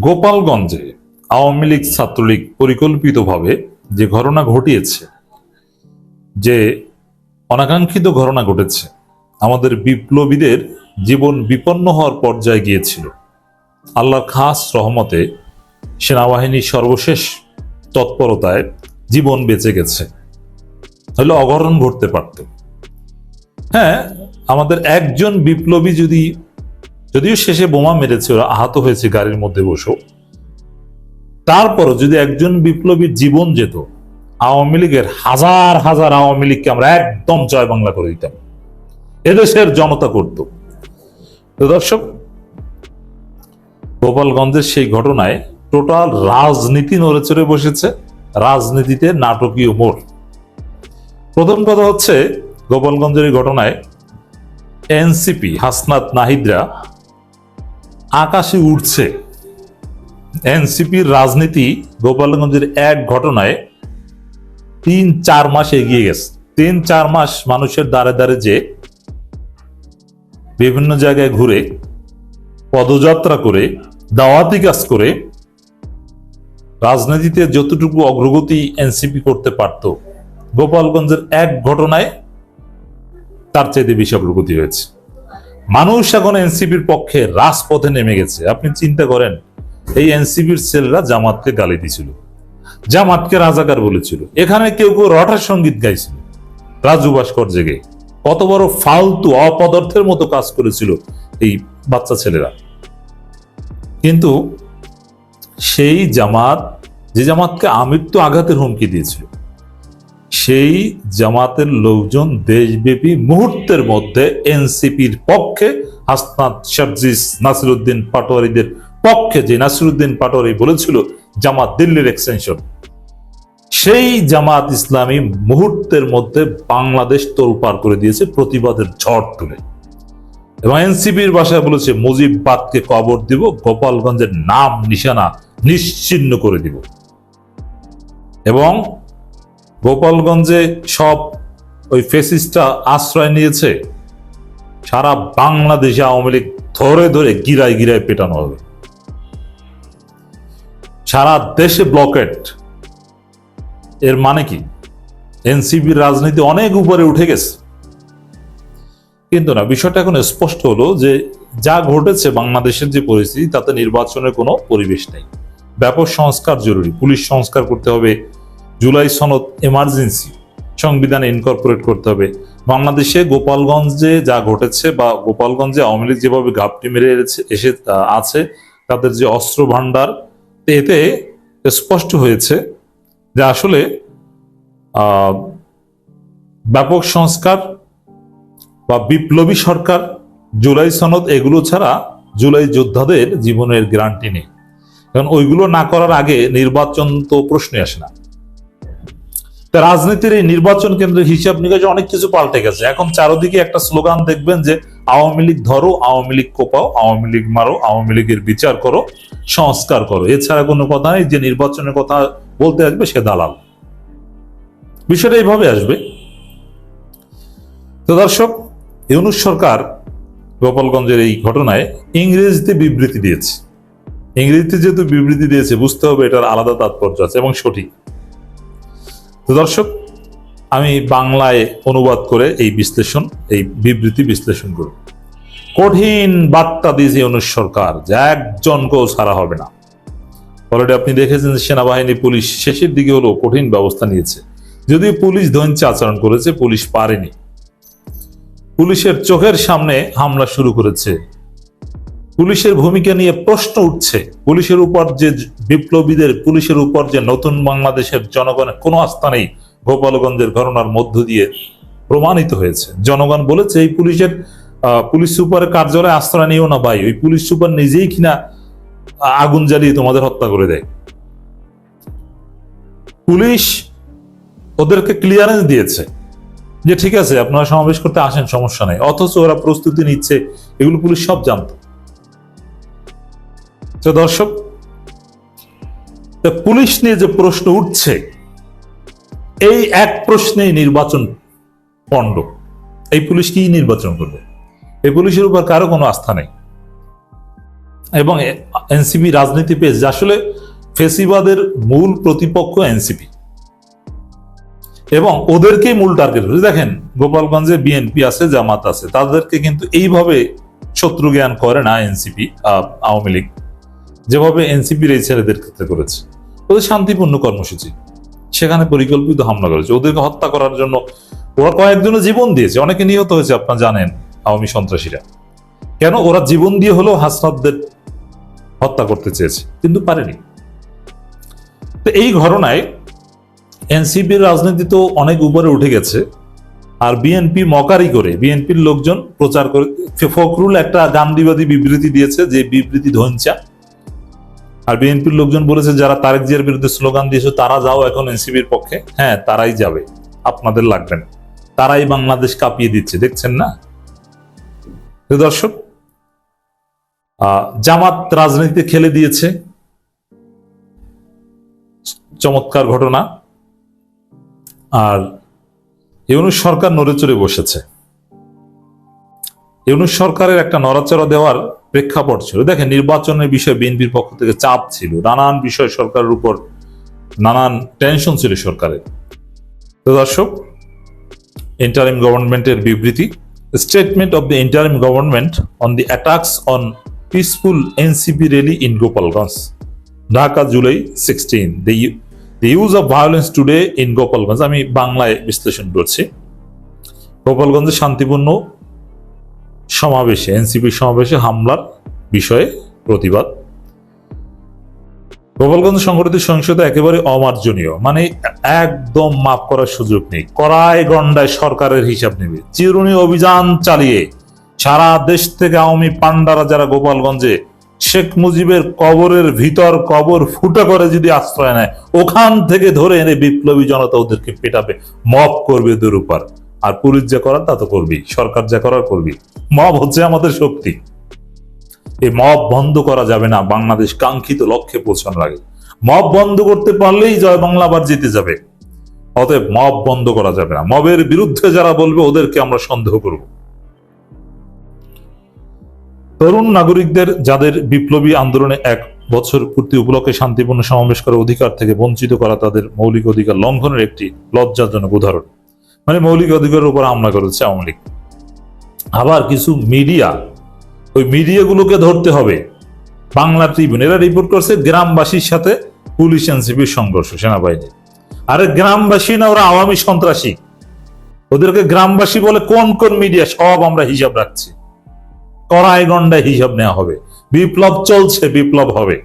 গোপালগঞ্জে আওয়ামী লীগ ছাত্রলীগ পরিকল্পিতভাবে যে ঘটনা ঘটিয়েছে, যে অনাকাঙ্ক্ষিত ঘটনা ঘটেছে, আমাদের বিপ্লবীদের জীবন বিপন্ন হওয়ার পর্যায়ে গিয়েছিল। আল্লাহর খাস রহমতে সেনাবাহিনীর সর্বশেষ তৎপরতায় জীবন বেঁচে গেছে। হলে অঘটন ঘটতে পারত। হ্যাঁ আমাদের একজন বিপ্লবী যদি যদিও শেষে বোমা মেরেছে, ওরা আহত হয়েছে গাড়ির মধ্যে বসেও। তারপরও যদি একজন বিপ্লবীর জীবন যেত, আওয়ামী লীগের হাজার হাজার আওয়ামী লীগকে আমরা একদম জয় বাংলা করে দিতাম। এদেশের জনতা করত। দর্শক, গোপালগঞ্জের সেই ঘটনায় টোটাল রাজনীতি নড়ে চড়ে বসেছে, রাজনীতিতে নাটকীয় মোড়। প্রথম কথা হচ্ছে, গোপালগঞ্জের এই ঘটনায় এনসিপি, হাসনাত নাহিদরা আকাশে উঠছে এনসিপির রাজনীতি গোপালগঞ্জের এক ঘটনায় তিন চার মাস এগিয়ে গেছে। তিন চার মাস মানুষের দ্বারে দ্বারে যে বিভিন্ন জায়গায় ঘুরে, পদযাত্রা করে, দাওয়াতি কাজ করে, রাজনীতিতে যতটুকু অগ্রগতি এনসিপি করতে পারত, গোপালগঞ্জের এক ঘটনায় তার চাইতে বেশি অগ্রগতি হয়েছে। মানুষ এখন এনসিপির পক্ষে রাজপথে নেমে গেছে। আপনি চিন্তা করেন, এই এনসিপির ছেলেরা জামাতকে গালি দিছিল, জামাতকে রাজাকার বলেছিল। এখানে কেউ কেউ রটার সংগীত গাইছিল, রাজু ভাস্কর জেগে। কত বড় ফালতু অপদার্থের মতো কাজ করেছিল এই বাচ্চা ছেলেরা। কিন্তু সেই জামাত, যে জামাতকে আমৃত্যু আঘাতের হুমকি দিয়েছিল সেই জামাতের লোকজন দেশব্যাপী মুহূর্তের মধ্যে এনসিপির পক্ষে, হাসনাত শাবজিস নাসিরুদ্দিন পাটোয়ারিদের পক্ষে, যে নাসিরুদ্দিন পাটোয়ারি বলেছিল, জামাত দিল্লির এক্সটেনশন সেই জামাত ইসলামী মুহূর্তের মধ্যে বাংলাদেশ তোলপাড় করে দিয়েছে প্রতিবাদের ঝড় তুলে। এবং এনসিপির ভাষায় বলেছে মুজিববাদকে কবর দিব, গোপালগঞ্জের নাম নিশানা নিশ্চিন্ন করে দিব। এবং গোপালগঞ্জে সব ওই ফেসিসটা আশ্রয় নিয়েছে, সারা বাংলাদেশে আওয়ামী লীগ ধরে ধরে গিরায় গিরায় পেটানো হবে। সারা দেশে ব্লকেট এর মানে কি? এনসিপির রাজনীতি অনেক উপরে উঠে গেছে। কিন্তু না, বিষয়টা এখন স্পষ্ট হলো যে যা ঘটেছে বাংলাদেশের যে পরিস্থিতি, তাতে নির্বাচনের কোনো পরিবেশ নেই। ব্যাপক সংস্কার জরুরি। পুলিশ সংস্কার করতে হবে জুলাই সনদ এমার্জেন্সি সংবিধানে ইনকর্পোরেট করতে হবে। বাংলাদেশে গোপালগঞ্জে যা ঘটেছে বা গোপালগঞ্জে আওয়ামী লীগ যেভাবে গাপটি মেরে এসে আছে, তাদের যে অস্ত্র ভাণ্ডার, এতে স্পষ্ট হয়েছে যে আসলে ব্যাপক সংস্কার বা বিপ্লবী সরকার জুলাই সনদ এগুলো ছাড়া জুলাই যোদ্ধাদের জীবনের গ্যারান্টি নেই। কারণ ওইগুলো না করার আগে নির্বাচন তো প্রশ্নে আসে না। রাজনীতির এই নির্বাচন কেন্দ্রের হিসাব নিকাশে অনেক কিছু পাল্টে গেছে। এখন চারদিকে একটা স্লোগান দেখবেন যে, আওয়ামী লীগ ধরো, আওয়ামী লীগ কোপাও, আওয়ামী লীগ মারো, আওয়ামী লীগের বিচার করো, সংস্কার করো। এছাড়া কোনো কথা নেই যে নির্বাচনের কথা বলতে আসবে সে দালাল। বিষয়টা এইভাবে আসবে। তো দর্শক, ইউনুস সরকার গোপালগঞ্জের এই ঘটনায় ইংরেজিতে বিবৃতি দিয়েছে। ইংরেজিতে যেহেতু বিবৃতি দিয়েছে, বুঝতে হবে এটার আলাদা তাৎপর্য আছে এবং সঠিক। তো দর্শক, আমি বাংলায় অনুবাদ করে এই বিশ্লেষণ, এই বিবৃতি বিশ্লেষণ করব। কঠিন বার্তা দিয়েছে ইউনুস সরকার যে একজনকেও ছাড়া হবে না। অলরেডি আপনি দেখেছেন যে সেনাবাহিনী, পুলিশ শেষের দিকে হলো কঠিন ব্যবস্থা নিয়েছে। যদিও পুলিশ ধৈর্য আচরণ করেছে, পুলিশ পারেনি। পুলিশের চোখের সামনে হামলা শুরু করেছে। পুলিশের ভূমিকা নিয়ে প্রশ্ন উঠছে। পুলিশের উপর যে বিপ্লবীদের, পুলিশের উপর যে নতুন বাংলাদেশের জনগণের কোনো আস্থা নেই, গোপালগঞ্জের ঘটনার মধ্য দিয়ে প্রমাণিত হয়েছে। জনগণ বলেছে, এই পুলিশের পুলিশ সুপারের কার্যালয়ে আশ্রয় নিও না ভাই। ওই পুলিশ সুপার নিজেই কিনা আগুন জ্বালিয়ে তোমাদের হত্যা করে দেয়। পুলিশ ওদেরকে ক্লিয়ারেন্স দিয়েছে যে, ঠিক আছে, আপনারা সমাবেশ করতে আসেন, সমস্যা নেই। অথচ ওরা প্রস্তুতি নিচ্ছে, এগুলো পুলিশ সব জানতো। তো দর্শক পুলিশ নিয়ে যে প্রশ্ন উঠছে, এই এক প্রশ্নেই নির্বাচন পণ্ড। এই পুলিশ কি নির্বাচন করবে? এই পুলিশের উপর কারও কোনো আস্থা নেই। এবং এনসিপি রাজনীতি পেয়েছে। আসলে ফেসিবাদের মূল প্রতিপক্ষ এনসিপি। এবং ওদেরকেই মূল টার্গেট দেখেন, গোপালগঞ্জে বিএনপি আছে, জামাত আছে। তাদেরকে কিন্তু এইভাবে শত্রু জ্ঞান করে না এনসিপি আওয়ামী লীগ। যেভাবে এনসিপির এই ছেলেদের ক্ষেত্রে করেছে। ওদের শান্তিপূর্ণ কর্মসূচি। সেখানে পরিকল্পিত হামলা করেছে। ওদেরকে হত্যা করার জন্য ওরা কয়েকজনের জীবন দিয়েছে। অনেকে নিহত হয়েছে, আপনারা জানেন, আওয়ামী সন্ত্রাসীরা। কেন? ওরা জীবন দিয়ে হলেও হাসনাতদের হত্যা করতে চেয়েছে, কিন্তু পারেনি। তো এই ঘটনায় এনসিপির রাজনীতি তো অনেক উপরে উঠে গেছে। আর বিএনপি মকারি করে, বিএনপির লোকজন প্রচার করে, ফখরুল একটা গান্ধীবাদী বিবৃতি দিয়েছে যে বিবৃতি ধনচা। আর বিএনপির লোকজন বলেছে, যারা তারেক জিয়ার বিরুদ্ধে স্লোগান দিয়েছে, তারা যাও এখন এনসিপির পক্ষে। হ্যাঁ তারাই যাবে। আপনাদের লাগবে না। তারাই বাংলাদেশ কাঁপিয়ে দিচ্ছে, দেখছেন না? দর্শক জামাত রাজনীতিতে খেলে দিয়েছে। চমৎকার ঘটনা। আর ইউনুস সরকার নড়ে চড়ে বসেছে। ইউনুস সরকারের একটা নড়াচড়া দেওয়ার প্রেক্ষাপট ছিল। দেখেন, নির্বাচনের বিষয়ে বিএনপির পক্ষ থেকে চাপ ছিল। নানান বিষয় সরকারের উপর নানান টেনশন ছিল সরকারের। তো দর্শক ইন্টারিম গভর্নমেন্টের বিবৃতি statement of the interim government on the attacks on peaceful NCP rally in Gopalganj Dhaka July sixteen the the use of violence today in Gopalganj আমি বাংলায় বিশ্লেষণ করছি। গোপালগঞ্জে শান্তিপূর্ণ সমাবেশে এনসিপি সমাবেশে হামলার বিষয়ে প্রতিবাদ। গোপালগঞ্জ সংগঠিত সহিংসতা একেবারে অমার্জনীয় মানে একদম মাফ করার সুযোগ নেই। কড়াই গন্ডায় সরকারের হিসাব নেবে। চিরুনি অভিযান চালিয়ে সারা দেশ থেকে আওয়ামী পান্ডারা যারা গোপালগঞ্জে শেখ মুজিবের কবরের ভিতর কবর ফুটা করে যদি আশ্রয় নেয়, ওখান থেকে ধরে এনে বিপ্লবী জনতা ওদেরকে পেটাবে মব করবে ওদের উপর আর পুলিশ যা করার তা তো করবি সরকার যা করার করবি মব হচ্ছে আমাদের শক্তি। এই মব বন্ধ করা যাবে না, বাংলাদেশ কাঙ্ক্ষিত লক্ষ্যে পৌঁছানোর আগে। মব বন্ধ করতে পারলেই জয় বাংলা আবার জিতে যাবে। অতএব মব বন্ধ করা যাবে না। মবের বিরুদ্ধে যারা বলবে, ওদেরকে আমরা সন্দেহ করব। তরুণ নাগরিকদের, যাদের বিপ্লবী আন্দোলনে এক বছর পূর্তি উপলক্ষে শান্তিপূর্ণ সমাবেশ করার অধিকার থেকে বঞ্চিত করা তাদের মৌলিক অধিকার লঙ্ঘনের একটি লজ্জাজনক উদাহরণ। মানে মৌলিক অধিকারের উপর হামলা করেছে আওয়ামী লীগ। আবার কিছু মিডিয়া, ওই মিডিয়াগুলোকে ধরতে হবে। বাংলা ট্রিবিউন এরা রিপোর্ট করছে গ্রামবাসীর সাথে পুলিশ এনসিপির সংঘর্ষ সেনাবাহিনী আরে গ্রামবাসী না, ওরা আওয়ামী সন্ত্রাসী। ওদেরকে গ্রামবাসী বলে কোন কোন মিডিয়া, সব আমরা হিসাব রাখছি। কড়াই গন্ডায় হিসাব নেওয়া হবে। বিপ্লব চলছে, বিপ্লব হবে।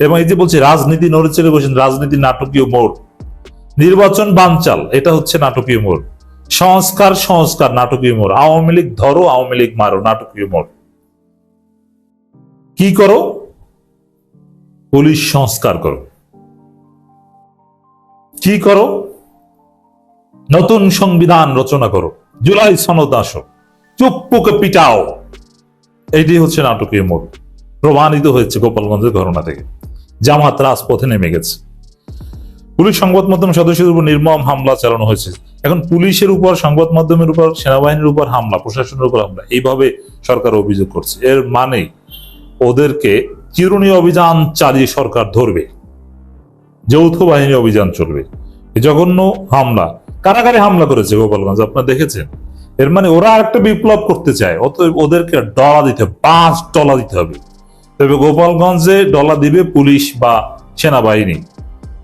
এবং এই যে বলছি, রাজনীতি নড়ে চড়ে বসেন, রাজনীতি নাটকীয় মোড়। নির্বাচন বানচাল, এটা হচ্ছে নাটকীয় মোড়। সংস্কার সংস্কার, নাটকীয় মোড়। আওয়ামী লীগ ধরো, আওয়ামী লীগ মারো, নাটকীয় মোড়। কি করো? পুলিশ সংস্কার করো। কি করো? নতুন সংবিধান রচনা করো। জুলাই সনদ আসো। চুপ্পুকে পিটাও। এটি হচ্ছে নাটকীয় মোড়। প্রমাণিত হয়েছে গোপালগঞ্জের ঘটনা থেকে। জামাত রাজপথে নেমে গেছে। পুলিশ সংবাদ মাধ্যম সদস্যদের উপর নির্মম হামলা চালানো হয়েছে। এখন পুলিশের উপর, সংবাদ মাধ্যমের উপর, সেনাবাহিনীর উপর হামলা, প্রশাসনের উপর হামলা, এইভাবে সরকার অভিযোগ করছে। এর মানে ওদেরকে চিরুনি অভিযান চালিয়ে সরকার ধরবে। যৌথ বাহিনী অভিযান চলবে। জঘন্য হামলা। কারাগারে হামলা করেছে গোপালগঞ্জ, আপনারা দেখেছেন? এর মানে ওরা একটা বিপ্লব করতে চায়, অতএব ওদেরকে ডলা দিতে হবে, পাঁচ ডলা দিতে হবে। তবে গোপালগঞ্জে ডলা দিবে পুলিশ বা সেনাবাহিনী।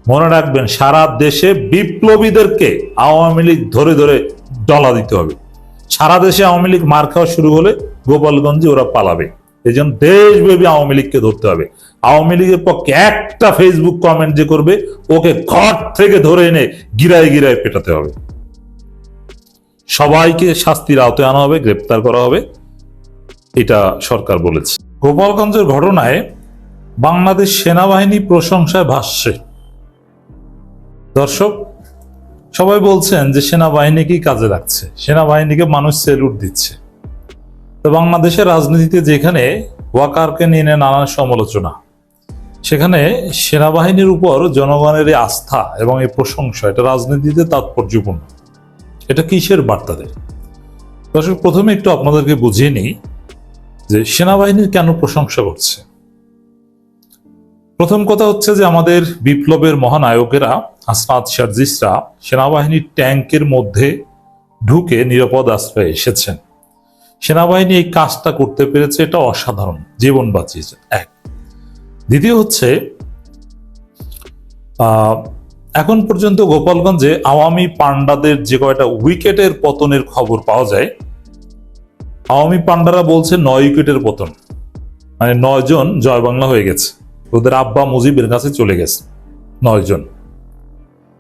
মনে রাখবেন, সারা দেশে বিপ্লবীদেরকে আওয়ামী লীগ ধরে ধরে ডলা দিতে হবে। সারা দেশে আওয়ামী লীগ মার খাওয়া শুরু হলে গোপালগঞ্জে ওরা পালাবে। এই জন্য দেশব্যাপী আওয়ামী লীগকে ধরতে হবে। আওয়ামী লীগের পক্ষে একটা ফেসবুক কমেন্ট যে করবে, ওকে ঘর থেকে ধরে এনে গিরায় গিরায় পেটাতে হবে। সবাইকে শাস্তির আওতায় আনা হবে, গ্রেপ্তার করা হবে। এটা সরকার বলেছে। গোপালগঞ্জের ঘটনায় বাংলাদেশ সেনাবাহিনী প্রশংসায় ভাসছে। দর্শক, সবাই বলছেন যে সেনাবাহিনীকেই কাজে লাগছে? সেনাবাহিনীকে মানুষ সেলুট দিচ্ছে। তো বাংলাদেশের রাজনীতিতে যেখানে ওয়াকারকে নিয়ে নানান সমালোচনা, সেখানে সেনাবাহিনীর উপর জনগণের এই আস্থা এবং এই প্রশংসা, এটা রাজনীতিতে তাৎপর্যপূর্ণ। এটা কিসের বার্তা দেয়? দর্শক, প্রথমে একটু আপনাদেরকে বুঝিয়ে নিই যে সেনাবাহিনীর কেন প্রশংসা করছে। প্রথম কথা হচ্ছে যে আমাদের বিপ্লবের মহানায়কেরা হাসনাত সার্জিসরা সেনাবাহিনীর ট্যাঙ্কের মধ্যে ঢুকে নিরাপদ আশ্রয়ে এসেছেন। সেনাবাহিনী এই কাজটা করতে পেরেছে, এটা অসাধারণ, জীবন বাঁচিয়েছে, এক। দ্বিতীয় হচ্ছে এখন পর্যন্ত গোপালগঞ্জে আওয়ামী পান্ডাদের যে কয়টা উইকেটের পতনের খবর পাওয়া যায়, আওয়ামী পান্ডারা বলছে নয় উইকেটের পতন মানে নয় জন জয় বাংলা হয়ে গেছে। ওদের আব্বা মুজিবের কাছে চলে গেছে, নয় জন।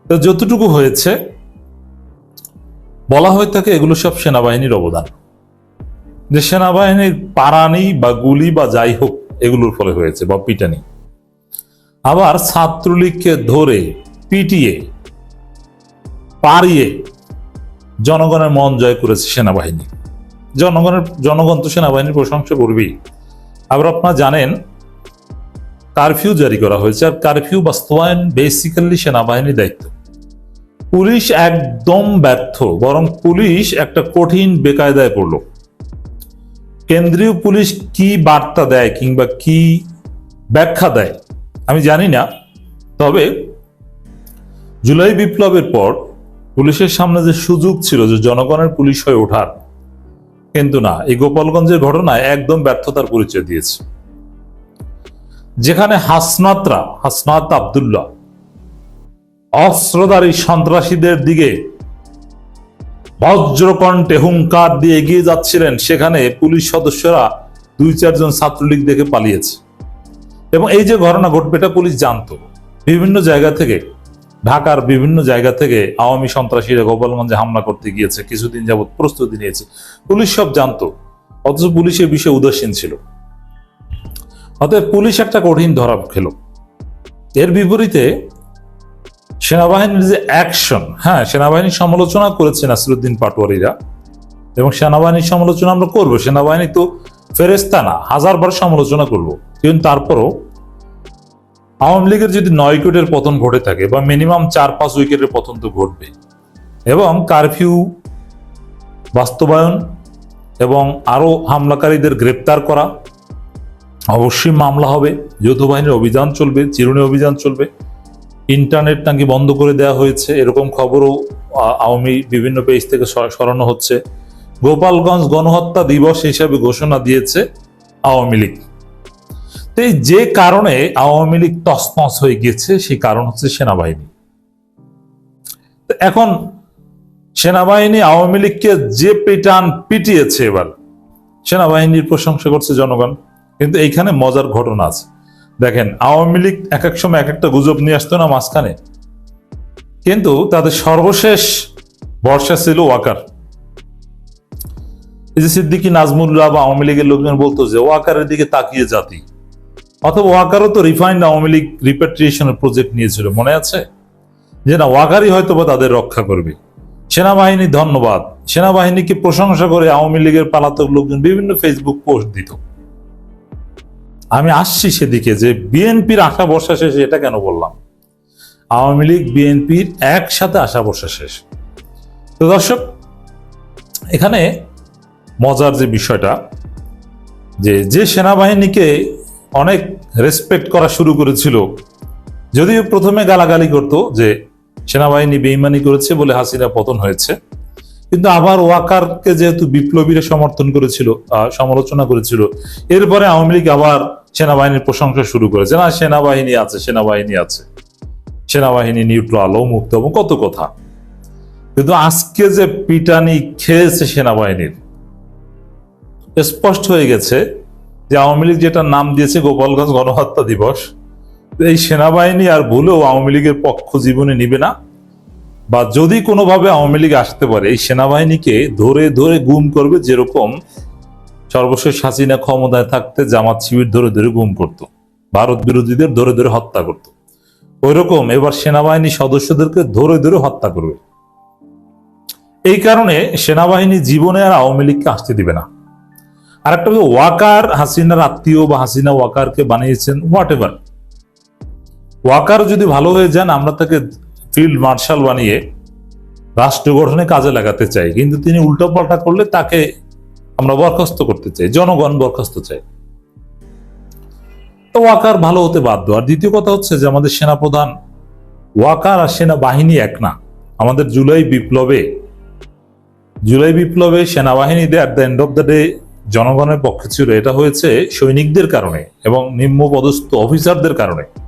তো যতটুকু হয়েছে, বলা হয়ে থাকে এগুলো সব সেনাবাহিনীর অবদান। যে সেনাবাহিনীর পারানি বা গুলি বা যাই হোক, এগুলোর ফলে হয়েছে বা পিটানি। আবার ছাত্রলীগকে ধরে পিটিয়ে, পারিয়ে জনগণের মন জয় করেছে সেনাবাহিনী। জনগণের, জনগণ তো সেনাবাহিনীর প্রশংসা করবেই। আবার আপনারা জানেন কারফিউ জারি করা হয়েছে আর কারফিউ বাস্তবায়ন বেসিক্যালি সেনাবাহিনীর দায়িত্ব। পুলিশ একদম ব্যর্থ, বরং পুলিশ একটা কঠিন বেকায়দায় পড়ল। কেন্দ্রীয় পুলিশ কি বার্তা দেয় কিংবা কি ব্যাখ্যা দেয়, আমি জানি না। তবে জুলাই বিপ্লবের পর পুলিশের সামনে যে সুযোগ ছিল যে জনগণের পুলিশ হয়ে ওঠার, কিন্তু না, এই গোপালগঞ্জের ঘটনায় একদম ব্যর্থতার পরিচয় দিয়েছে। যেখানে হাসনাতরা, হাসনাত আবদুল্লাহ, অস্ত্রধারী সন্ত্রাসীদের দিকে বজ্রকণ্ঠে হুঙ্কার দিয়ে এগিয়ে যাচ্ছিলেন, সেখানে পুলিশ সদস্যরা দুই চারজন ছাত্রলীগ দেখে পালিয়েছে। এবং এই যে ঘটনা ঘটবে, এটা পুলিশ জানতো। বিভিন্ন জায়গা থেকে, ঢাকার বিভিন্ন জায়গা থেকে আওয়ামী সন্ত্রাসীরা গোপালগঞ্জে হামলা করতে গিয়েছে, কিছুদিন যাবৎ প্রস্তুতি নিয়েছে। পুলিশ সব জানতো, অথচ পুলিশের বিষয়ে উদাসীন ছিল। অতএব পুলিশ একটা কঠিন ধরা খেল। এর বিপরীতে সেনাবাহিনীর যে অ্যাকশন হ্যাঁ সেনাবাহিনীর সমালোচনা করেছে নাসিরুদ্দিন পাটোয়ারিরা এবং সেনাবাহিনীর সমালোচনা আমরা করব। সেনাবাহিনী তো ফেরেস্তা না, হাজারবার সমালোচনা করব। কিন্তু তারপরও আওয়ামী লীগের যদি নয় উইকেটের পতন ঘটে থাকে বা মিনিমাম চার পাঁচ উইকেটের পতন তো ঘটবে এবং কারফিউ বাস্তবায়ন এবং আরও হামলাকারীদের গ্রেপ্তার করা অবশ্যই মামলা হবে যৌথ বাহিনীর অভিযান চলবে, চিরুনি অভিযান চলবে। ইন্টারনেট নাকি বন্ধ করে দেওয়া হয়েছে, এরকম খবরও আওয়ামী বিভিন্ন পেজ থেকে সর- সরানো হচ্ছে। গোপালগঞ্জ গণহত্যা দিবস হিসাবে ঘোষণা দিয়েছে আওয়ামী লীগ। তো যে কারণে আওয়ামী লীগ তসনস হয়ে গিয়েছে, সেই কারণ হচ্ছে সেনাবাহিনী। এখন সেনাবাহিনী আওয়ামী লীগকে যে পিটান পিটিয়েছে এবার, সেনাবাহিনীর প্রশংসা করছে জনগণ। কিন্তু এইখানে মজার ঘটনা আছে। দেখেন, আওয়ামী লীগ এক এক সময় এক একটা গুজব নিয়ে আসতো না মাঝখানে। কিন্তু তাদের সর্বশেষ বর্ষা ছিল ওয়াকার। এই যে সিদ্দিকী নাজমুল্লাহ বা আওয়ামী লীগের লোকজন বলতো যে, ওয়াকারের দিকে তাকিয়ে জাতি। অথবা ওয়াকারও তো রিফাইন্ড আওয়ামী লীগ রিপেট্রিয়েশনের প্রজেক্ট নিয়েছিল, মনে আছে? যে না, ওয়াকারই হয়তো বা তাদের রক্ষা করবে। সেনাবাহিনী ধন্যবাদ। সেনাবাহিনীকে প্রশংসা করে আওয়ামী লীগের পালাতক লোকজন বিভিন্ন ফেসবুক পোস্ট দিত। আমি আসছি সেদিকে যে বিএনপির আশা বর্ষা শেষ এটা কেন বললাম? আওয়ামী লীগ, বিএনপির একসাথে আশা বর্ষা শেষ। তো দর্শক, এখানে মজার যে বিষয়টা, যে যে সেনাবাহিনীকে অনেক রেসপেক্ট করা শুরু করেছিল, যদিও প্রথমে গালাগালি করতো যে, সেনাবাহিনী বেইমানি করেছে বলে হাসিনা পতন হয়েছে। কিন্তু আবার ওয়াকারকে যেহেতু বিপ্লবীরা সমর্থন করেছিল সমালোচনা করেছিল, এরপরে আওয়ামী লীগ আবার সেনাবাহিনীর প্রশংসা শুরু করেছে। না, সেনাবাহিনী আছে সেনাবাহিনী আছে। সেনাবাহিনী নিউট্রাল মুক্ত এবং কত কথা। কিন্তু আজকে যে পিটানি খেয়েছে সেনাবাহিনীর, স্পষ্ট হয়ে গেছে যে আওয়ামী লীগ যেটা নাম দিয়েছে গোপালগঞ্জ গণহত্যা দিবস, এই সেনাবাহিনী আর ভুলেও আওয়ামী লীগের পক্ষ জীবনে নিবে না। বা যদি কোনোভাবে আওয়ামী লীগ আসতে পারে, এই সেনাবাহিনীকে ধরে ধরে গুম করবে যেরকম সর্বশেষ হাসিনা ক্ষমতায় থাকতে জামাত শিবির ধরে ধরে গুম করত, ভারত বিরোধীদের ধরে ধরে হত্যা করত। ওইরকম এবার সেনাবাহিনী সদস্যদেরকে ধরে ধরে হত্যা করবে। এই কারণে সেনাবাহিনী জীবনে আর আওয়ামী লীগকে আসতে দিবে না। আর একটা ওয়াকার, হাসিনার আত্মীয় বা হাসিনা ওয়াকারকে বানিয়েছেন হোয়াট এভার ওয়াকার যদি ভালো হয়ে যান, আমরা তাকে ফিল্ড মার্শাল বানিয়ে রাষ্ট্র গঠনে কাজে লাগাতে চাই। কিন্তু তিনি উল্টোপাল্টা করলে তাকে আমরা বরখাস্ত করতে চাই, জনগণ বরখাস্ত চাই। তো ওয়াকার ভালো হতে বাধ্য। আর দ্বিতীয় কথা হচ্ছে যে আমাদের সেনাপ্রধান ওয়াকার আর সেনাবাহিনী এক না। আমাদের জুলাই বিপ্লবে জুলাই বিপ্লবে সেনাবাহিনীতে at the end of the day জনগণের পক্ষে ছিল। এটা হয়েছে সৈনিকদের কারণে এবং নিম্ন পদস্থ অফিসারদের কারণে।